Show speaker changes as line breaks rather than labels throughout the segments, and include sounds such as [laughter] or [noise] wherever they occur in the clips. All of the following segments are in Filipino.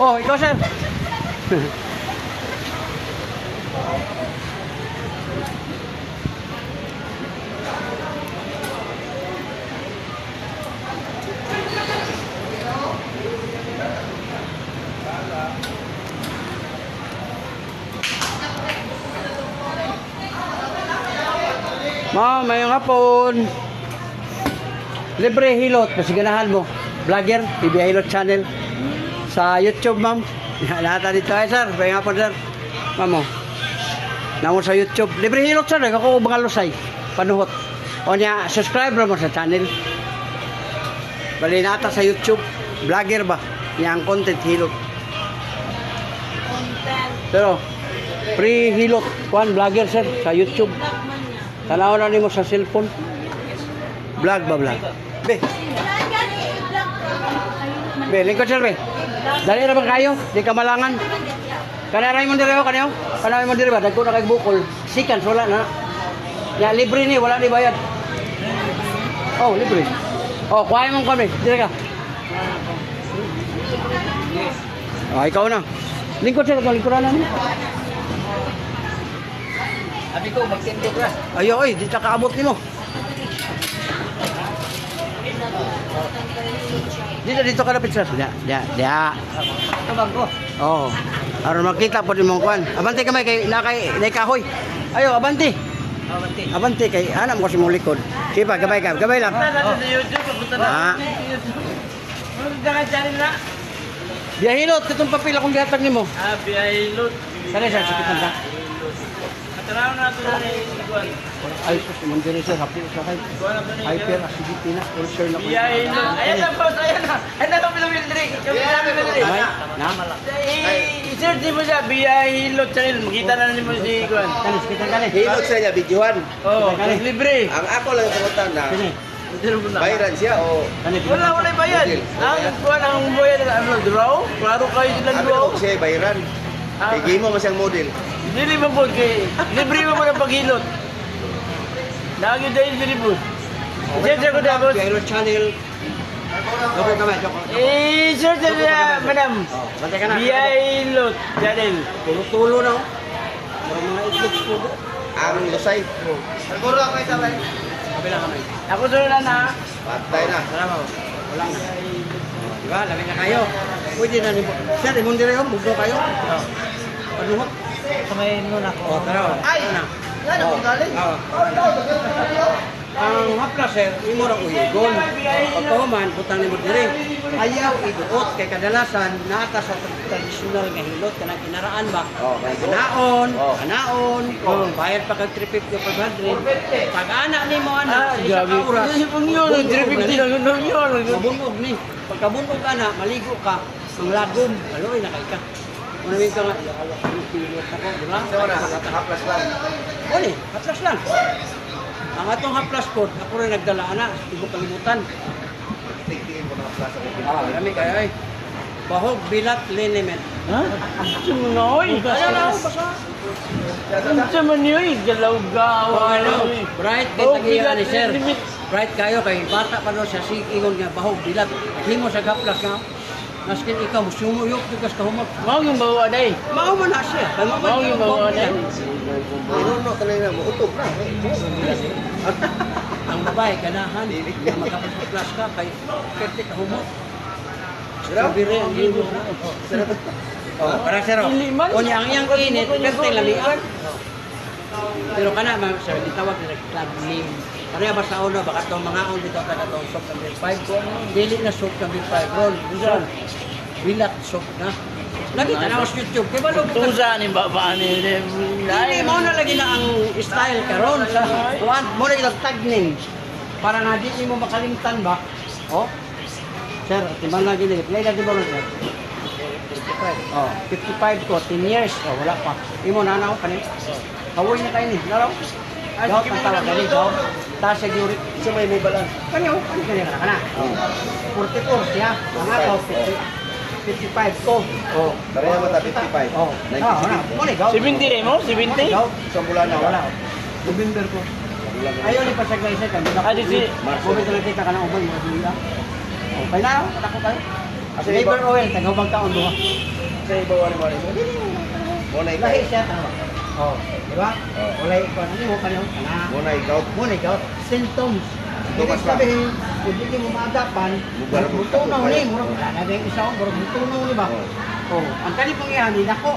Oh, ikaw sir. Ma'am, may hapon. Libre hilot, pasiganahan mo. Vlogger, PBI Hilot Channel. Sa YouTube, ma'am. [laughs] Lahat dito. Ay, sir, may hapon, sir. Ma'am, oh. Sa YouTube. Libre hilot, sir. Ako mga lusay. Panuhot. O niya, subscribe mo sa channel. Bali nata sa YouTube. Vlogger ba? Yang content hilot. Pero, free hilot. Kuan, vlogger, sir. Sa YouTube. Tanaw na nimo sa cellphone. Vlog ba vlog? Be. Be, lingkod sir be. Dali na ba kayo? Di ka malangan. Kana ray mo dire kanayo? Kana mo dire ba dagko na kay bukol. Sikan wala na. Ya libre ni wala ni bayad. Oh, libre. Oh, kuhay mo kami. Dire ka. Oh, ikaw na. Lingkod sir, lingkuran na ni.
Sabi ko, magtindog na.
Ayo, oy, di ta kaabot nimo. Dito dito ka lapit sir. Ya, ya, ya.
Tabang ko.
Oh. Aron makita po nimong kwan. Abante kamay kay nakay nay kahoy. Ayo, abante.
Magti.
Abante kay anam ko si mong likod. Sige pa, gabay ka, gabay lang.
sa YouTube, papunta
Ah. Biyahilot, katong papel akong gihatag nimo.
Ah, biyahilot.
Kani sir, sakitan ka.
Kataraw na ito na ni Juan.
Ay, sus, mong diri sir, happy sa kay.
Na ni
Hyper acidity na, ulcer na ko.
Biyahilot. Ayan na, boss. Ayan na. Ayan na kami lumil diri. Kami na kami diri.
May, na.
I-search mo siya, biyahilot channel. Makita na niyo si Juan.
Kanis, kita kani.
Hilot sa niya, videohan.
Oh,
Kani.
libre.
Ang ako lang pumunta na, bayaran siya o.
Wala, wala bayad. Ang kuwan ang bayad na ano, draw. Klaro kayo sila
sabi
draw.
ko siya bayaran.
Ah.
Kay game mo siyang model.
Dili mo po kay libre mo mo ng paghilot. Lagi dahil dili po. Search ako tapos.
Biyahilot channel. Okay kamay, joke.
Eh, search ako na, madam.
Oh, ka.
Biyahilot channel.
Tulo-tulo na. oh. Parang mga itlog po.
Ang lusay. Siguro ako isa ba?
Kabila kamay.
Ako sunod na na.
Patay na.
Salamat. Wala na. Diba? Lami na kayo. Pwede na ni Sir, imong dire yo, bugno kayo. Panuhot.
Kamay nun ako.
Oh, tara. Ay.
Yan
Oh. Oo. Ang hapla sir, imo ra uyigon. Pagkahuman, butang nimo dire. Ayaw iduot kay kadalasan naata sa tradisyonal nga hilot kanang kinaraan ba.
Oh.
Kanaon,
Oh.
kanaon, oh. bayad pa kag 350 o 500. Pag anak nimo
Ah,
anak, sa isa
grabe.
ka oras.
Kasi pang yun,
bunog
350
na.
lang yun.
Mabunog ni. Pagkabunog ka na, maligo ka, ang lagom, aloy na kay ka. Nga, pilot ako, di ba?
Sa una, haplas lang.
Oli, haplas lang. Ang atong haplas po, ako rin nagdala na, ibo kalimutan.
Tingtingin ko ng haplas ako.
Ah, kami kaya ay. Bahog bilat liniment.
Ha? Sumoy.
Ano na ako, basa?
Unsa man yun? Galaw-gaw.
Bright kay tagiya ni sir. Bright kayo kay bata pa no siya ingon nga bahog bilat. Himo sa haplas nga. Maskin ikaw sumuyok dugas ka humot.
Mao yung bawa day.
Mao man na siya.
Mao yung bawa day.
Ano no, talaga na mo. Utog na. [laughs]
Ang babae ganahan nga makapag-class ka kay kerte ka humot. Strawberry ang na. Oh, para sir.
Iliman.
O niya ang iyang init, kerte lamian. Pero kana mga sir, ditawag na club name. Kaya ba sa una, baka itong mga on dito ka na itong soap number 5. Dili na soap number 5. Ron, Ron, bilat soap na. Lagi tanaw sa YouTube. Kaya ba log
Tusa ni baba ni
Hindi mo na lagi na ang style karon sa kuan mo na ilang tag name. Para nga di mo makalimtan ba? Oh. Sir, timbang na gini. Play na di ba sir? 55. Oh, 55 ko 10 years. Oh, wala pa. Imo na na kani. Kawoy na kayo ni. Laro. Ang tawag dali daw. Ta sa gyuri.
Sa may may balang.
Kanyo, ano kanya kana kana?
Oh.
44 siya. Mga to 55 ko. Oh.
Pareha mo ta 55.
Oh. Ah, wala. Mo ni gaw.
70 rin mo? 70?
Gaw.
Isang bulan na
Wala. November ko.
Na.
Ayaw ni pasagay sa kan.
Ah, di si-
ito nakita ka ng ubay, mga dila. Okay na, ako ko kayo. Liver
iba?
oil, tagawag taon duha.
Sa iba wala wala.
Lahi siya tama. Oh, di ba?
Oh.
Wala ikaw ano mo kanyo kana.
Muna ikaw.
Muna ikaw, symptoms. Ibig
lang.
sabihin, kung hindi mo maadapan, mutunaw ni, murag na yung isa, murag mutunaw ni ba?
Oh.
Ang kani pang ihani nako.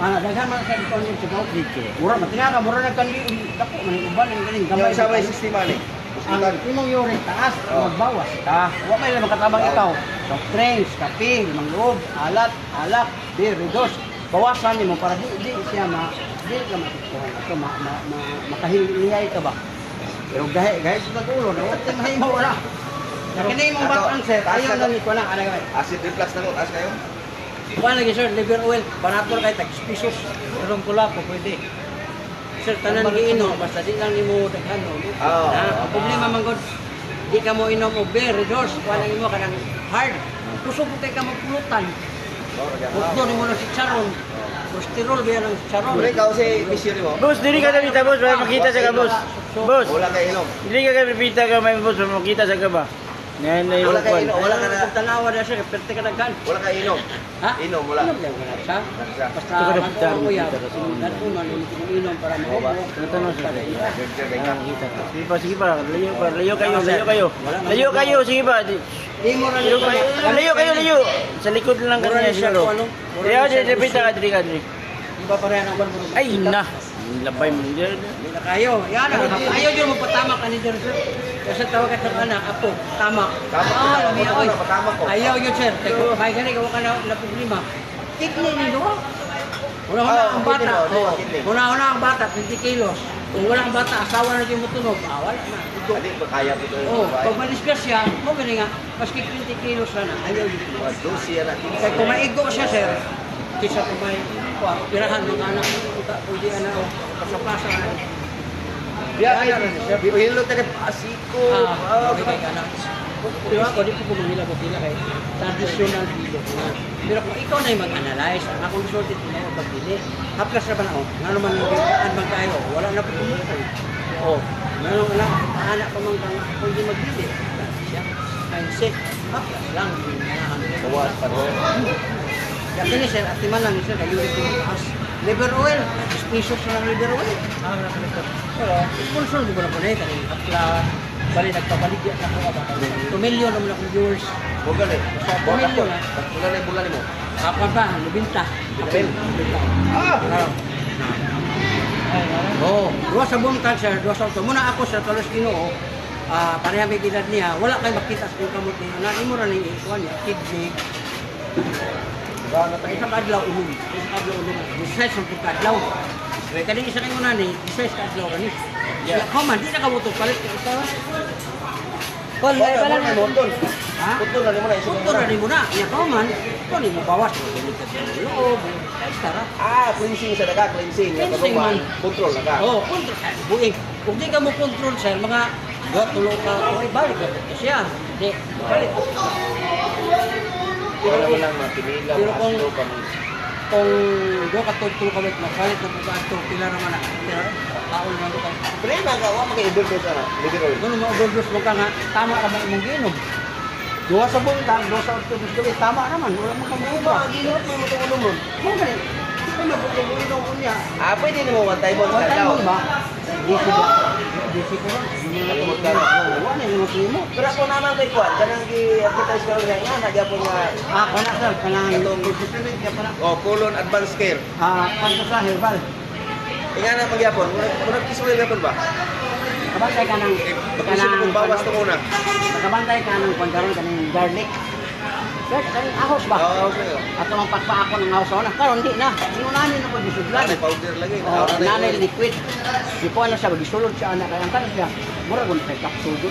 Ah, daghan man sa ito ni sigaw dito. Mura matinga ka, mura na kanli dako man uban yung kaning
Yung
gamay.
isa may sistema ni.
Ang imong uric taas, magbawas ka. Wa may lang makatabang ikaw. Soft drinks, kape, limang loob, alat, alak, beer, redos. Bawasan nimo para di di siya ma di ka matutuhan ito ma, ma, ma, makahiliyay ka ba. Pero gahe gahe sa tagulo, na wala mahay mo wala. Kini mong
Ato,
batang sir,
taas
ayaw
na
na
to.
ni ko lang ana gamay.
Acid reflux na ko. As kayo.
Kuha lagi sir, liver oil, barato kay tag pisos. Karong pula po pwede. Sir, tanan giinom basta di lang nimo daghan no.
Oo.
Ah, ang problema man gud di ka mo inom og beer, redos, kuha lang imo kanang hard. Kusog po kay ka magpulutan. Bukdo nimo na si charon. Cholesterol ba ang charon?
Muna ikaw si misyuri mo.
Boss, dili ka dapita, boss. Para makita sa ka, boss. Boss,
Wala kayo inom.
dili ka dapita ka, may boss. Para makita sa ka ba? Ngayon na yung
Wala
kwan.
inom. Wala ka na.
Kung tanawa na siya, perte ka daghan.
Wala kayo inom.
Ha?
Inom, wala.
Inom lang wala siya. Basta
Ito ka na,
mag-uya,
dami dito.
simulan ko man, inom para maubos.
Tatanong siya. Sige pa, sige pa. Layo pa, layo kayo, layo kayo. Layo kayo, sige pa.
Mo
Layo kayo, layo kayo, layo. Sa likod lang kanina
ni siya,
siguro.
ano? Mura
Kaya,
ni siya,
di dapita ka, dili ka, dili.
Iba pa rin ang.
Ay, na. Labay mo. Di-
Hindi na kayo. Yan ayaw yun magpatama ka ni Sir. Kasi tawag ka ng anak, apo, tama.
Tama.
Ah, lami
Tama
ako.
na, patama ko.
Ayaw yun, sir. Teko, may gani, gawa ka na, na problema. Kidney ni Dora. Una-una
Ah,
ang bata.
mo, ba,
oh,
kidney?
Una-una ang bata, 20 kilos. Kung wala ang bata, asawa na yung mutunog, ah, wala na. Ito.
Hindi pa kaya ko ito.
Oh, pag ma-discuss siya, mo gani nga, maski 20 kilos na na, ayaw yun.
Mga dosi yan natin.
Kaya kung maigo siya, sir, kisa kung may kuha, pirahan mga anak, pwede na, o, pasapasa na.
Biya kayo. Hilo tayo asiko.
Ah, okay kay anak. Di ba? Kung di po kumangila ko sila kay traditional bilog na. Pero kung ikaw na yung mag-analyze, ang akong mo na pagpili, haplas na ba na, oh, nga naman yung bilaan bang tayo, wala na po kumukol. Oh, meron wala, anak pa man kang kung di magbili. Siya, mindset, haplas lang, yung manahan.
Bawas pa rin.
Kaya kini sir, at timan lang sir, kayo rin as liver oil, na ng liver oil. Ah, wala ka nito. Pero, sponsor mo na po na kanina, haplas, bali nagpapaligya na ako ba? 2 million naman akong viewers.
Bugal eh.
Bugal yun, ah.
Bugal eh, bugal mo.
Apa ba? Lubinta.
Apel.
Ah! Oh, dua sa sir, dua sa auto. Muna ako sa Talos Ginoo, ah pareha may edad niya, wala kay makita sa kamot niya. Na imo ra ni ikuan niya, kidney. Sa isang adlaw ulong, sa isang adlaw ulong. Besides ang pagkadlaw. Kaya kani isa kayo na ni, besides ka adlaw kani. Yeah. Come on, di na kabuto palit ka. Kol, may balang
mo montol.
Ha?
Putol na mo na.
na rin mo na. Iya ka man. Ito ni mo bawas. Ka sa loob. Tara.
Ah, cleansing sa daga, cleansing.
Cleansing man.
Control na ka.
Oh, control. Buing. Kung di ka mo control, sir, mga Go, tulo ka. Okay, balik ka. Kasi yan. Di, balik.
Wala naman lang mapinila.
Pero kung-. Kung do ka tulo ka, masalit na po ka ito, pila naman na. Kaon naman ka.
Pero yung mga wa maka-overdose na. Oil.
Kung ma-overdose mo ka nga, tama ka ba imong ginom? Duha sa buntag, duha sa autobus gabi, tama naman. Wala mo kang
Ano
buba.
ba? Ginot mo mo tumulong mo.
Mo gani. Ito na buto mo niya.
Ah, pwede ni mo one time mo
Wala
sa
tayo
daw.
ba? Disi ba? Disi ko lang.
Kalimot ka na.
Wala yung mga mo.
Pero ako naman kay Kwan, kanang gi-advertise ko nga nga nagyapon nga
Ah, kana sir, kana
Itong-
distributed ka pala.
oh, colon advanced care.
Ah, kanto sa herbal.
Inga na magyapon, muna kiso na gyapon ba?
Kabantay ka ng
Bakit kung bawas to muna?
Kabantay ka ng kwandaron kanang garlic. Sir, kanang ahos ba?
Oo, okay.
Ato ang pagpa ako ng ahos na. Karon di na. Inunahin na ko disudlan.
Nanay powder lagi.
Oh,
na
nanay liquid. Di po ano siya, gisulod siya anak kaya ang siya. Mura kung kay kapsudo.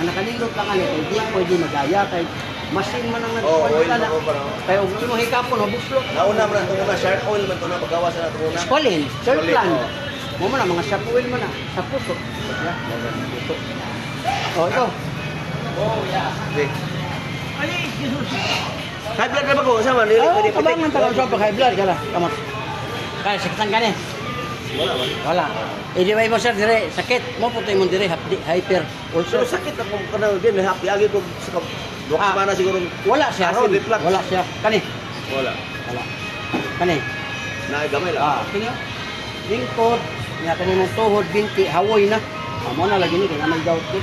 Anak kalilot lang ano, hindi pwede magaya kay masin man ang
Oh, oil
nagkuhan
mo pa no.
Kaya kung imo hikapon, mabuslot.
Nauna man ito muna, shark oil man ito na paggawas na ito muna.
Squalene,
Squalene,
surplan.
oh.
Mo man ang mga sharp oil man na sa puso. Yeah. Puso. Oh, ito.
Okay. High blood na ba ko? Sama, nili
Oh,
pwede
kabangan ta sa pag high blood kala. Kamot. Kaya saktan ka ni.
Wala ba?
Wala. Eh di ba mo sir dire sakit mo puto imong dire hapdi hyper
Pero
also.
sakit ako kana din happy agi ko sa Dua
Ah.
mana siguro.
Wala siya. Sin.
reflux?
Wala siya. Kani.
Wala.
Wala. Kani.
Na gamay lang.
Ah, kini. Lingkod, nya kani mong tuhod binti hawoy na. Amo na lagi ni kaya may gout ni.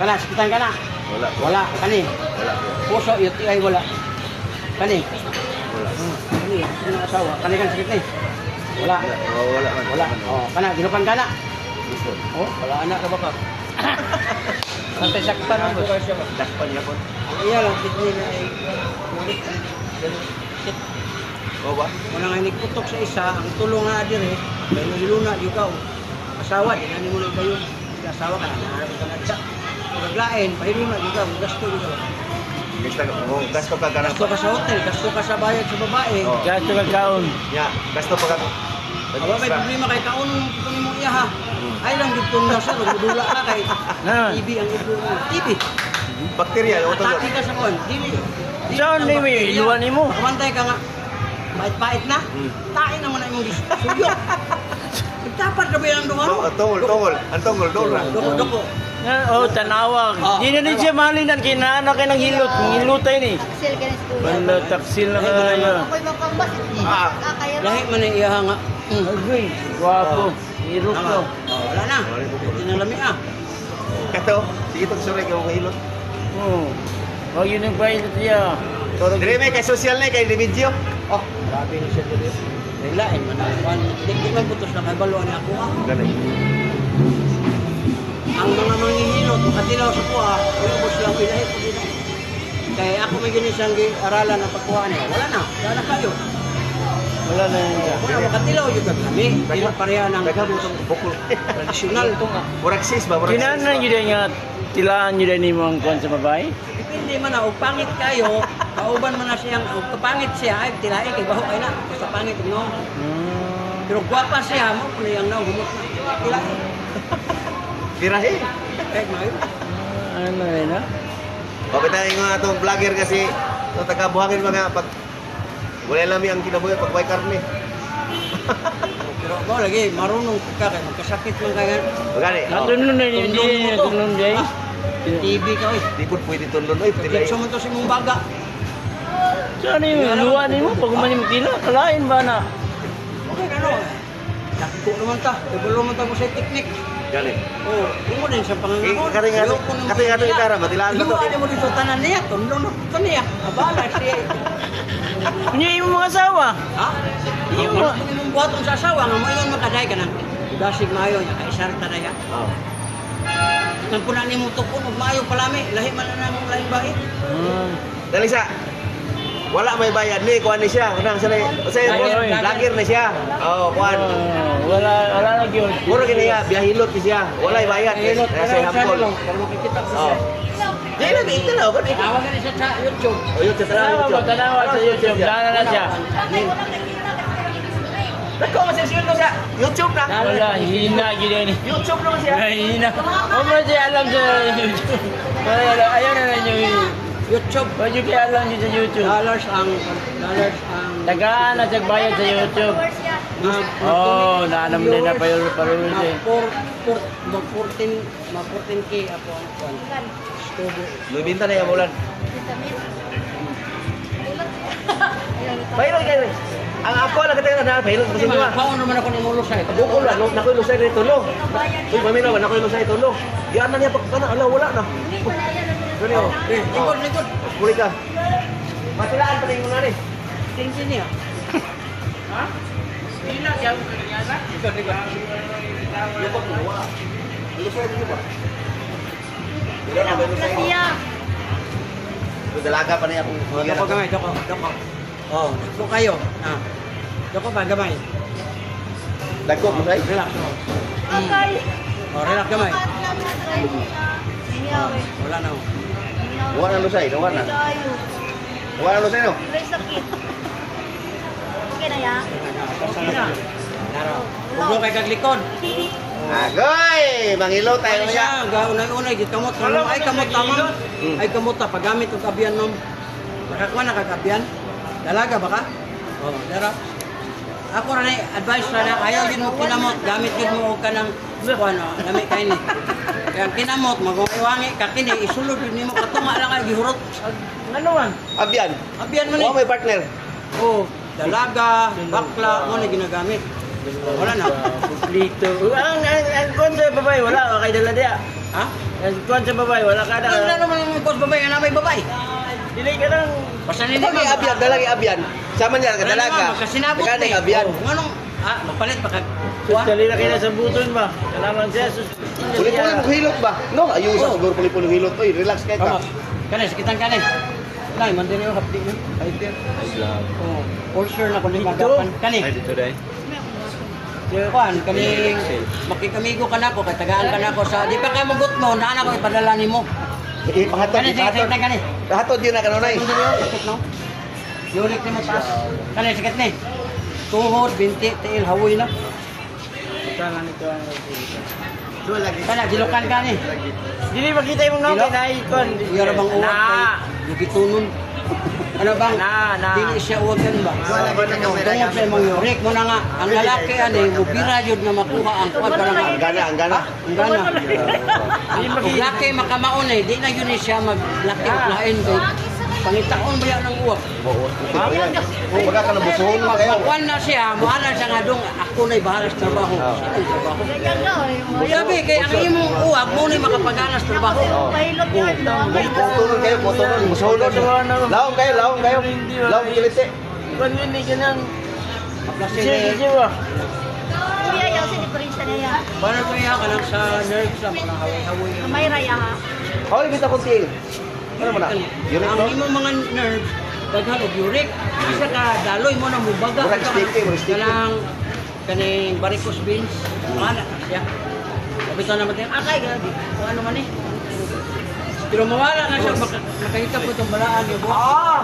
Kana sakitan kana.
Wala.
Wala kani.
Wala.
Puso UTI wala. Kani.
Wala.
Hmm. Kani, ano asawa? Kani kan sakit ni. Wala.
Wala. Oh, wala man.
Wala. Oh, kana ginupan kana.
Gusto.
Oh, wala anak ka ba ka? Santay sakpan mo.
Dakpan niya po.
Iya lang kit ni na ay mulit.
Oh ba?
Muna nga nagputok sa isa, ang tulong nga dire, kay niluna yung ka. Asawa, di na mo na ba yun? Asawa ka, naharap ka na Paglain, yung ka, gasto yung ka.
Gusto ko. Oh, gasto ka kana.
Gasto ka sa hotel, gasto ka sa bayad sa babae.
Oh.
Gasto ka kaon.
Ya, gasto pa ka.
Aba, may problema kay kaon kung mo iya ha. Ay lang dito na sa rugudula ka kay. [laughs] TV ang ibo mo. TV.
Bakterya, o to.
Atake ka sa kon. Dili. Dili
Saan
ang
ni mo
bakterya.
iluwan mo?
Kamantay ka nga. Bait-bait na.
Hmm.
Tain naman na imong suyo. [laughs] Dapat na ba yung duha?
Oh, tungol, tungol. Ang tungol, tungol.
Doko-doko.
Oh, tanawag.
Ah.
Di na din siya malinan kinana kay nang hilot. Hilotay ni.
Taksil ka na sa kuya.
Bala taksil na kaya.
Ako'y mapambas.
Ah.
Ah?
Lahi man ang iya nga. Mm.
Agay, guwapo. Hilot
Tama.
ko.
Oh, wala na. Tinalami ah.
Kato, sige to sure kay mahilot.
Oh. Oh, yun ang bayad niya.
Dire may kay social na kay video.
Oh, grabe ni siya dito. Lain man ang kwan. Di di man putos na kabalo ni ako ah.
Ganun.
Ang mga manghihilot, makatilaw sa kuha, ubos lang pinahi. Kaya ako may ginisang aralan na pagkuha niya. Wala na. Wala na kayo.
wala na yun siya.
Wala makatilaw yung kami. Di na pareha ng
bukol.
tradisyonal. [laughs]
Murag sis ba? Murag sis
Kinanan
ba?
yun nga tilaan nyo din mo ang kwan sa babae?
Depende man na, og pangit kayo, [laughs] kauban man na siyang, og kapangit siya, ay tilain kay baho kay na, sa pangit no.
Hmm.
Pero gwapa siya mo, kung yang na, humot na, tilain.
Birahe.
Eh.
Ah, Ano na yun ha?
O kita yung mga itong vlogger kasi ito taga buhangin mga pag wala lami ang kinabuhi pag may karne.
Pero mo lagi, marunong ka kay magkasakit man kaya.
Magani.
Natulun na yun, hindi
Tundong mo to.
natulun din.
Ah, TV ka oy.
Di po pwede tulon oy.
Dito man to si mong baga.
Saan yung luwa ni mo? Pag umani mo kilo, kalain ba na?
Okay ano? Dako naman ta, debulo man ta mo sa teknik.
Gani.
Oh, imo din sa
Eh,
pangangaon.
kari nga
Ayoko nang
kati nga
makikita.
itara matilaan ko to.
Iluwa mo dito tanan niya, tundong na to niya. Abala siya. [laughs]
Hindi yung mga asawa.
Ha?
Yung
Yung
mga-
mga mong buhat ang sasawa, nga mo yun makaday ka nang dasig mayo niya, kaisarta na ya.
Oh.
Nang puna ni mo tukon, ug maayo palami, lahi man na mong lain bae.
Hmm.
Dali sa wala may bayad ni kuan ni siya. Kanang sa sa
Vlogger,
vlogger ni siya. Oh, kuan.
Ah, wala, wala lagi yun.
Muro gini ya, biyahilot ni siya. Wala bayad.
Para makikita ko
Oh.
siya.
Di na di ito na kan.
Tawag ka siya sa YouTube.
Oh, yun sa
Tanawa ba, tanawa sa YouTube. Lana na siya.
Nako masih siya siya. YouTube na.
Wala, hina gini ni.
YouTube naman siya.
Hina. O mo siya alam sa YouTube. Wala, ayaw na lang yung
YouTube.
Yung kaya alam yun sa YouTube.
Dollars ang, dollars ang...
Tagaan na siya bayad sa YouTube.
Mag-
Oh, naanam din na pa yun parol
Mag
siya.
four, four, mag 14, mag 14k ako ang kuwan. Studio.
Lumibinta na yung ulan. Bayro kayo. Ang ako lang katay na bayro kasi mo.
paon naman ako ni Mulo sa ito.
Bukol lang, nakoy lusay na tulo. Uy, mamina ba nakoy lusay tulo. Yan na niya pagkana, ala wala na. Gani oh.
Eh, likod, likod.
Muli ka. Matilaan pa rin mo na ni.
Tingin niya. Ha? Hina siya. Likod, likod.
Lupot mo wala. Lusay mo ba? Dili na ba lusay mo? Ito dalaga pa niya kung
Doko gamay, doko, doko. Oh, doko kayo. Ah. Doko ba gamay?
Dagko mo say.
Relax.
Okay.
Oh, relax gamay.
Inyaw eh.
Wala na. oh.
Wala na lusay, wala na. Wala na lusay no.
Okay na ya?
Okay na. Huwag kay kaglikod.
Agoy, mangilo tayo
Ano
niya.
siya, gaunay-unay, gid kamot. Ano, ay kamot.
Hmm.
Ay kamot ta, paggamit og kabiyan ma'am. Nakakuha na kagabiyan. Dalaga ba ka? Oh, dara. Ako rin advice na na ayaw din mo kinamot gamit yun mo og kanang ano lami kay ni kaya kinamot magiwangi ka kini isulod yun nimo katuma lang kay gihurot
Ano man?
Abyan.
abiyan mo ni
Wa may partner.
oh dalaga bakla mo ni ginagamit wala na
Lito. Ang, ang, ang kwan sa babae, wala ka kay dala diya.
ha
Ang kwan sa babae, wala ka
ano na
na.
naman yung boss babae na may babae
Dili ka lang.
basta hindi
Lagi abyan, dalagi abyan. Sama niya ka dalaga.
kasinabot
Kaning abyan.
oh, nganong ah magpalit pa kag
Sus, dali na kayo sa buton ba? Kalaman siya.
Puli-puli mo hilot ba? No, ayusa
Oh.
siguro puli-puli mo hilot. Oy, relax kay ka.
Kani, sakitan ka ni. Nay, mandiri yung hapdi ni. Hyper. Oh, ulcer na kundi magapan. Kani.
dito dai.
Yung kuan, kani makikamigo ka na ko, kay tagaan ka na ko sa di pa kay magut mo, nana ko ipadala nimo.
Ipahatod,
sige,
ipahatod. Ipahatod yun na kanunay.
Yurik ni mo taas. Kani, sakit ni. Tuhod, binti, tiil, hawoy na.
Kala nito ang
Do lagi.
Kana, gilukan ka ni.
Dili makita yung
Dilo?
ngawin ay kon.
Yara bang uwag
Na.
kay Lugitunon. Ano bang?
Na, na.
Dili siya uwagan ba?
Wala ba na
Tungod sa imong yurik mo na nga, ang lalaki ani, mubira yun na makuha ang kuwan para nga.
Ang gana, ang gana.
Ang gana. Ang laki makamaon eh, di na yun eh siya maglaki o lain kay pangitaon ba yan ng uwak.
Oh, baga ka nabusuhon mo kayo.
Pagkuhan na siya, muhala siya nga dong, ako na'y bahala sa trabaho.
Oo.
Yung trabaho?
Eh.
Sabi, kay ang imong uwak, mo na'y makapagana sa trabaho.
Pahilot yun. no?
Motoron kayo, motoron, musuhon mo. Laong kayo, laong kayo. Laong kilite.
Kon yun ni kanang.
Kaplasin
Sige, sige ba?
Kuya, yaw si diferensya niya yan.
Paano ko iya ka lang sa nerves lang, mga hawi-hawi.
May raya ha.
Hawali kita kunti. Ano mo na?
Ang
no?
imong mga nerves, daghan og uric. Isa ka daloy mo na mubaga.
Murag sticky, murag sticky.
Kanang kaning varicose veins. Mana siya. Sabi ko naman tayo, akay ka. di- Kung ano man eh. Pero mawala na siya, maka- makita po itong balaan buwan.
Ah!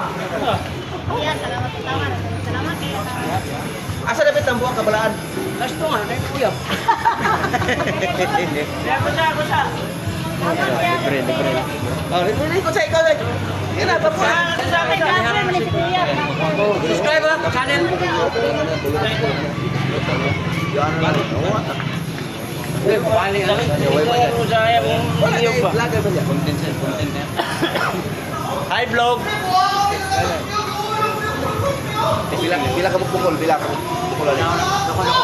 Kuya, salamat po tama. Salamat kayo.
Asa dapat ang buwak kabalaan?
Last to nga, na kuya. [laughs]
Ako siya, ako siya.
Salamat kuya.
Oh, libre ko sa ikaw. Yan na,
May
siya.
kaso naman si kuya.
Subscribe ha, channel. Eh, bali ano.
Ako siya, yung
Wala
iyo
kayo,
ba?
vlogger ba yan?
Hi vlog.
Bila, bila ka bukol, bila ka bukol.
Nako, nako,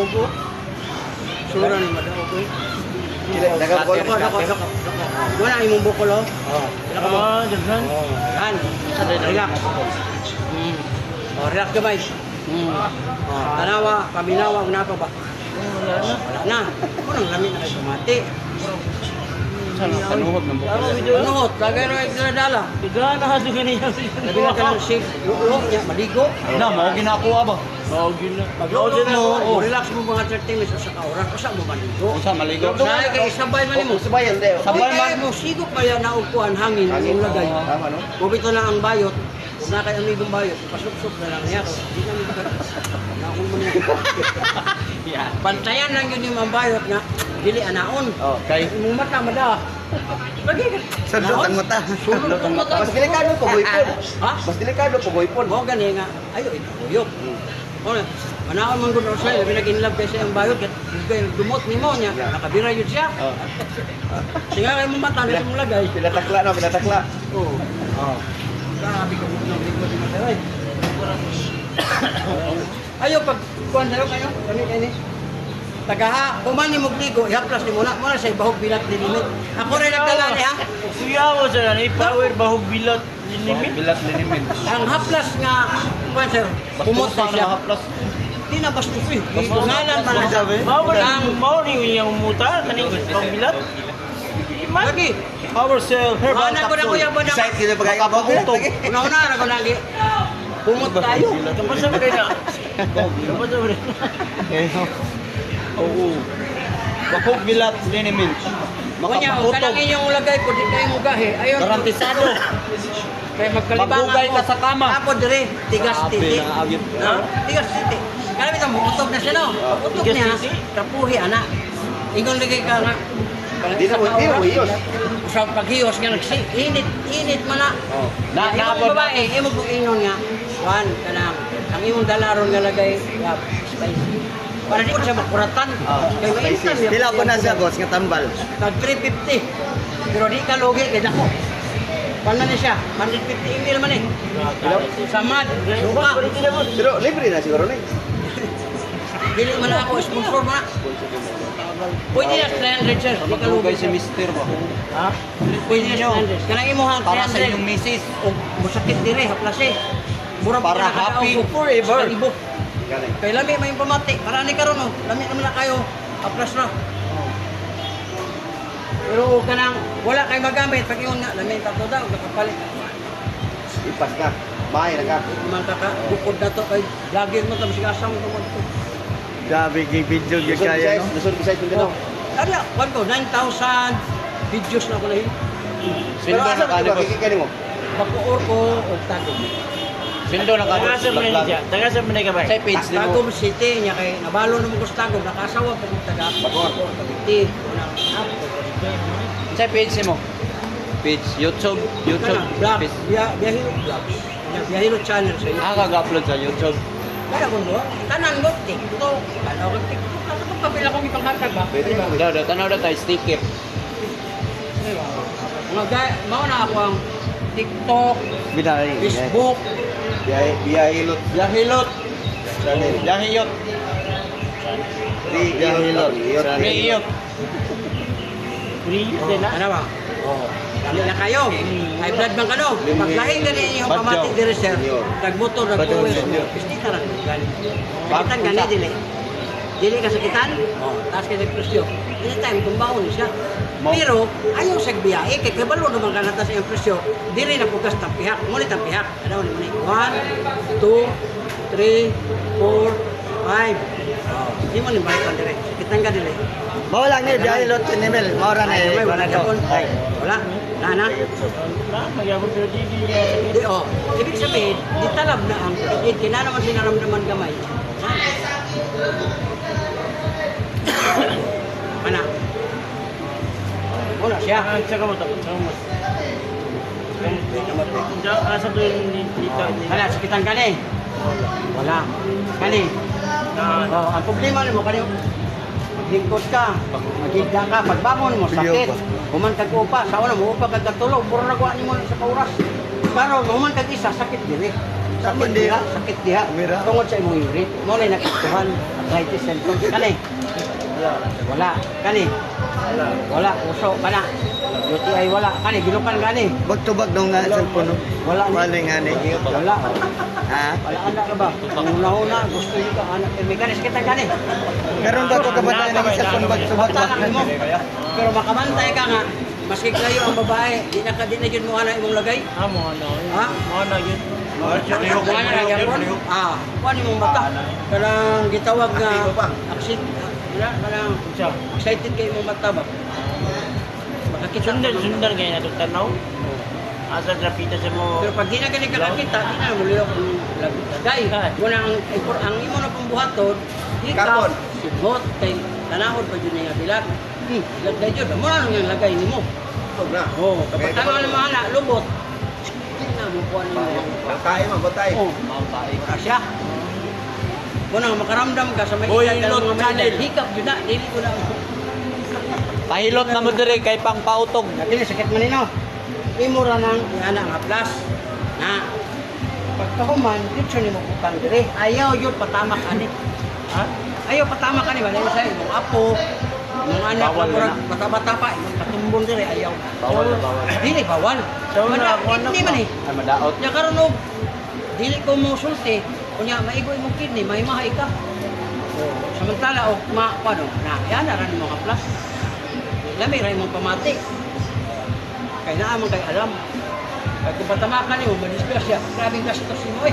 nako. Sura ni madao ko.
Bila, nakabukol.
Nako, nako. Wala imong bukol oh.
Ah, daghan.
Yan. Relax. Mm. Oh, relax gamay. Mm. Oh, tanawa, paminawa, una pa ba?
Wala na.
Wala na. Kunang lamin na kayo mati.
Panuhot ng bukas. Ano?
Ano, tagay ro ay dala.
Daghan na kasi ganyan.
Labi na ka ng shake. Ulo niya, maligo.
Na, mao ginakuha ba? Mao gina.
Pag-ulo mo, relax mo mga 30 minutes sa kauran. Usa mo maligo.
Usa maligo.
Dahil kay isabay man mo.
Sabayan, hindi.
Sabay man mo, sigop pa yan na upuan hangin ang
Hangin.
lagay.
Tama, no?
Mabito na ang bayot. Kung na kay amigong bayot, pasok-sok na lang niya. Hindi na nito Naakong mo niya. Pantayan lang yun yung mga bayot nga. Dili anaon.
Oh, kay.
Imong mata mada. Lagi ka.
Sundot ang mata.
Sundot ang mata.
Mas delikado po, boypon.
Ha?
Mas delikado po, boypon.
Mo gani nga. Ayo ito buyok. Ano? Manaon man gud sa labi na ginlab kasi ang bayot kat kay dumot nimo niya. Nakabira yun siya.
Oh. [laughs]
Singa kay mo mata dito mo lagay.
Pinatakla na, pinatakla.
Oo.
Oh.
Grabe ka mo ng likod ni Matay. Ayo pag kuan daw kayo, kani kani. Tagaha, kumani mo ligo, ihaplas ni muna, muna sa bahog bilat ni limit. Ako rin nagdala ni ha.
Kuya mo sa ni power bahog bilat limit. Bilat limit.
Ang haplas nga kuan sir, pumot na siya.
haplas.
Di na bastos eh. Ngalan man na siya.
Mao ba
Ang
mao ni yung muta kaning pang bilat?
Lagi.
Power cell herbal
Ana ko na kuya ba na.
Side kita pagkaya ba?
Una-una ra ko lagi. [laughs] Pumot tayo.
Tapos sa mga na. Tapos sa mga. Oo. Bahog bilat limit.
Kanya, o kanang inyong lagay ko, di kayo mugahe. Ayun.
Garantisado.
Kaya magkalibangan
Magugay ka sa kama.
Ako dire, tigas
Grabe,
titi.
nangaagit.
Ha? Tigas titi. Kaya ito, utob na siya no. Utob
Tigas
niya,
titi?
kapuhi ana. Ingon lagi ka nga.
Di na di na mo iyos.
Sa paghiyos nga nagsi, init, init man na.
Na
Na,
naabot
babae, imo kong ingon nga. Juan, kanang, ang imong dalaron nga lagay, spicy. Para di ko siya makuratan. Kaya maintan niya.
Pila po na siya, boss, nga tambal.
Tag 350. Pero di ka logi, kaya ako. Paano na siya? 150 ml man eh. Samad, suka.
Pero libre na siguro na
Dili man ako, sponsor mo na. Pwede na 300 sir, di ka logi.
si Mister ba?
Ha? Pwede na 300. Kanang imo hang 300.
Para sa inyong misis.
O, musakit dire, haplas eh. Mura
Para happy
ko.
forever.
Galing.
Kay lami may pamati. Para ni karon oh. Lami naman na kayo. Aplas na. Pero kanang wala kay magamit pag yun nga lami tato daw nakapalit.
Ipas na. Bahay na ka.
Man ka bukod na to kay lagi mo tapos gasam mo to.
Grabe, kay video gyud kaya, no? Lusod ko sa itong
Oh. Ano, kwan ko 9,000 videos na ko na yun.
Pero asa ka ba kikikani mo?
Bakuor ko o tagom.
Sindo na
Taga sa Manila siya. Taga sa Manila ka ba?
Sa page ni mo.
Tagom City niya kay nabalo na mo ko sa tagom nakasawa pa ko taga.
Bacoor.
Kabiti.
Sa page mo. Page YouTube, YouTube.
Vlog, biya, biyahilo vlogs. Yan, Biyahilo channel sa iyo.
Ah, kag-upload sa YouTube.
Kaya kung do, tanan mo, TikTok. Ano ko TikTok? Ano kung kapila kong ipanghatag ba?
Pwede ba?
Daw, daw, tanaw daw tayo, sticker.
Mga gay, mao na ako ang TikTok. Facebook,
Biyahilot.
Yahilot.
Channel.
Yahiyot.
Biyahilot.
Riyot.
Free din na.
ano ba? Oh, dali na kayo. High blood bang kano? Paglahi gani yung
Badyaw.
pamati dire sir. Nagmotor,
senior.
Pisti ka rin. Sakitan gani dili. Dili ka sakitan? Oh, taas ka presyo. Anytime, kumbaon siya.
Mo-
Pero, ayaw sa biyahe, kay kabalo naman ka natas yung presyo, dili na pugas ng pihak. Ngunit ang pihak, ano naman eh, 1, 2, 3, 4, 5. Di mo ni balikan dire. Sakitan ka.
Mao lang ni biyahilot ni Mel. Mao ra na eh.
wala. Ay, wala. Wala na.
Na, magyabot pero di
oh. Ibig sabihin, di talab na ang eh, kina naman sinaramdaman gamay. [coughs] Mana? Wala siya.
Ah, sa kamot ako. Sa. Diyan, asa doon dito.
Wala, sakitan ka ni. Wala. Kani.
Ah,
Oh, ang problema mo kani Lingkod ka, magigda ka, pagbangon mo, sakit. Human kag upa, sa una mo upa kag katulog, puro nagawa ni mo sa pauras. Pero human kag isa, sakit diri. Sakit
Sakit diha.
sakit diha. Tungod sa imong uri, mo na nakituhan, arthritis symptoms. Kani? Wala. Kani? Wala. Uso, kana? UTI wala. Kani, gilukan gani.
Bag to bag dong nga cellphone. no?
Wala ni.
Wala nga ni.
Wala.
Ha?
Wala anak ka ba? Una-una, gusto nyo ka, anak. Eh, mekanis kita gani.
Karon ba ko kabatayan ng cellphone bag to bag
mo. Pero makabantay ka nga, maski kayo ang babae, di na ka di na yun mo ana imong lagay.
ah, mo ano.
Ha?
Mo ano yun.
Ano na gyapon? Ah, kuan imong mata. Kanang gitawag nga aksid. Wala, kanang
Siya.
excited kay imong mata ba? Makakita
Sundar, sundar kayo na itong tanaw. Asa drapita sa mo.
Pero pag di na gani ka nakita, di na mo lilo kung lagay. Muna ang ang imo na pong buhaton, di ka
Kapon.
sibot kay tanahod pa jud nga bilag. Hmm, lagay jud mo ano nga lagay nimo.
na.
Oh, kapag tama na mga anak, lubot. Di na mo kuha nimo.
Bantay man, bantay.
Oh, wala siya. Muna makaramdam ka sa may
Boy,
ng mga
Channel.
hikap jud na, dili ko na.
Pahilot na mo dire kay pang pautog.
Dili sakit man nino. Imo ra nang ana nga plus. Na pagkahuman, dito nimo butang dire. Ayaw yun patama ka ni. Ha? Ayaw patama ka ni ba? Dahil sa imong apo, imong anak,
Bawal
bata-bata pa, imong katumbon dire ayaw.
Bawal na bawal.
Dili bawal.
So, na,
hindi
mo.
man eh.
Ay madaot.
Nya karon og dili ko mo sulti. Kunya maigo imong kidney, mahimahay ka. Oh, samantala og ma paano na yan na ran mga plus. Lami ra imong pamati. Kay naa man kay alam. Kay kung patama ka nimo, madisgrasya. Grabe gastos mo eh.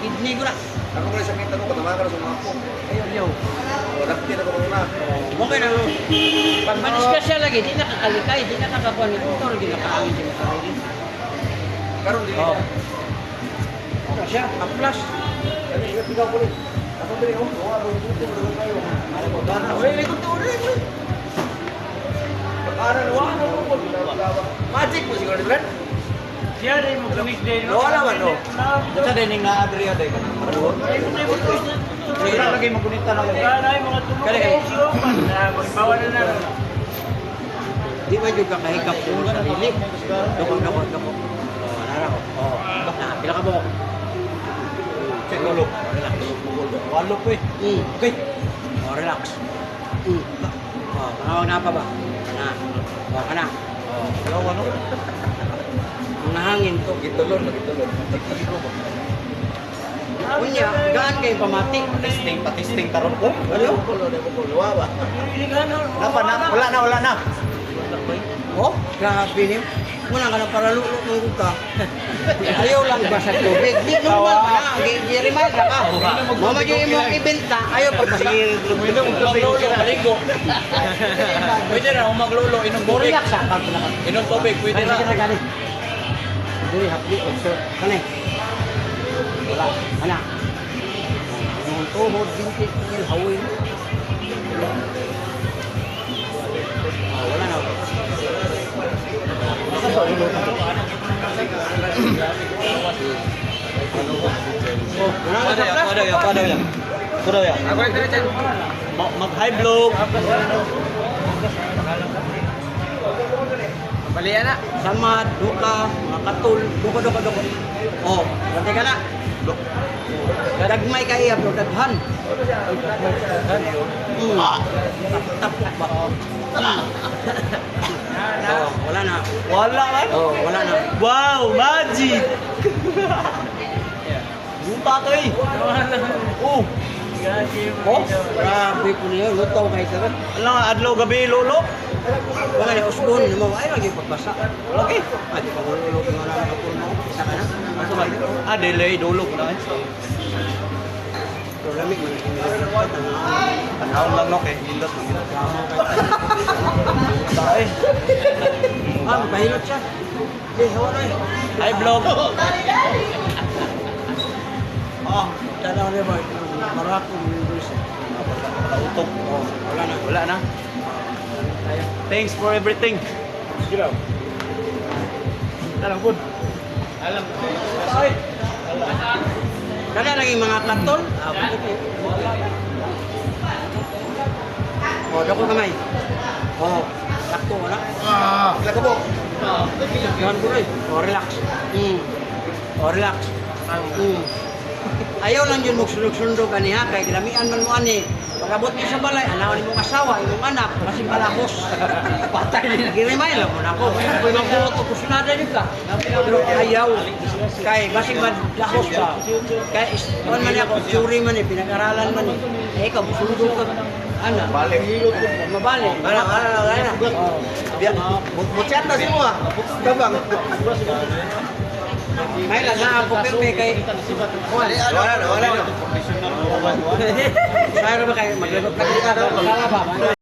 Kidney ko na.
Ako mo sakit ako katama ka sa mga ko.
Ayaw, ayaw.
Wala pati na ko muna.
Mo kay na pag madisgrasya lagi, di nakakalikay, di nakakakuha ni motor, di nakaangin di sarili.
Karon di.
Oh. Ano siya? A plus.
Ko. Ako oh. Ano ko ano ko. Magic mo siguro, Brad.
Siya rin mo kunik din.
Wala man, no? Sa dining na Adria day ka.
Ay, mo tayo mo
magunita na ko.
Wala ay mga tulong.
Kali, kali.
Siyo man. Na, Bawa na na.
Di ba yung kakahikap ko? Doko, doko, doko. Oh, nara ko. Oh. Na, pila ka buhok.
Check ulo. Walo po eh.
Mm. Okay. Oh, relax. Mm. Oh, panawag na pa ba? Na. Oh, kana. Oh,
Hello, ano?
ang nahangin to.
Gitulon, gitulon.
Kunya, gaan kayo pamati.
Testing, pa-testing taron ko. Na ko. Luwa ba?
Napa
na? Wala na, wala na.
Oh, grabe nim. Muna ka na para lulo ng ka. [laughs] Ayaw lang ba sa tubig? Di normal ka na. Di remind ka. Mama yung imong ibenta, ayaw pagbasa.
Maglolo, maligo. Pwede na, kung maglolo, inom tubig.
pag na.
Inom tubig, pwede na.
na. Dili hapli o sir. Kani. Wala. Ana. Ang tuhod binti ng hawin. Oh, sa flash.
Padaw yan, padaw yan. Padaw yan. Mag-high blow.
Balian na.
Samad, duka, mga katul, duka, duka, duka. Oh, ganti ka na. Dagmay ka iya, bro, daghan. Mm. Tapok ba? Mm. Oh, wala na.
Wala man.
Oh, wala na.
Wow, magic! Buta to eh. Oh,
Oh, grabe po niyo, lutaw kay sir.
alam nga, adlaw gabi lolo.
Mga ni Osbon, mo ay lagi pagbasa.
Okay.
Adi pa ulo ko na mo. Isa ka na.
Ah, delay, dulog na eh.
Pero lamig man
Panahon lang no, kay Indot. Buta eh.
Ah, magpahilot siya. Eh, hawa na eh.
Hi vlog.
Ah, tanaw niya ba? Marako mo yung gusto.
Nautok.
Oh, wala na.
Wala na. Thanks for everything.
Gila. Alam po. Alam.
Kada lagi mga karton. Ah, buto ko. Oh, dako kamay. Oh, sakto wala.
Ah.
Ka po.
Yan ko rin. Oh, relax. Mm. Oh, relax. Mm. Ayaw lang yun magsunog-sunog ani ha kay ginamian man mo ani. Pagabot niyo sa balay, anaw ni mong asawa, imong anak, kasi balakos. [laughs] Patay din. Girimay lang mo na ako. Kung magbuot ko kusunada niyo ka. Pero ayaw. Kay basig man lahos ka. Kay is- kuwan man ako, suri man eh, pinag-aralan man eh. Eh, ikaw, ka. Ano?
Balik.
Mabalik.
Ano, ano, ano? Biya, mutsyat na si mo ah. Gabang.
May lang na ako pirme kay
Wala na, wala na.
Mayroon ba kayo maglagot na kita daw? Kala ba?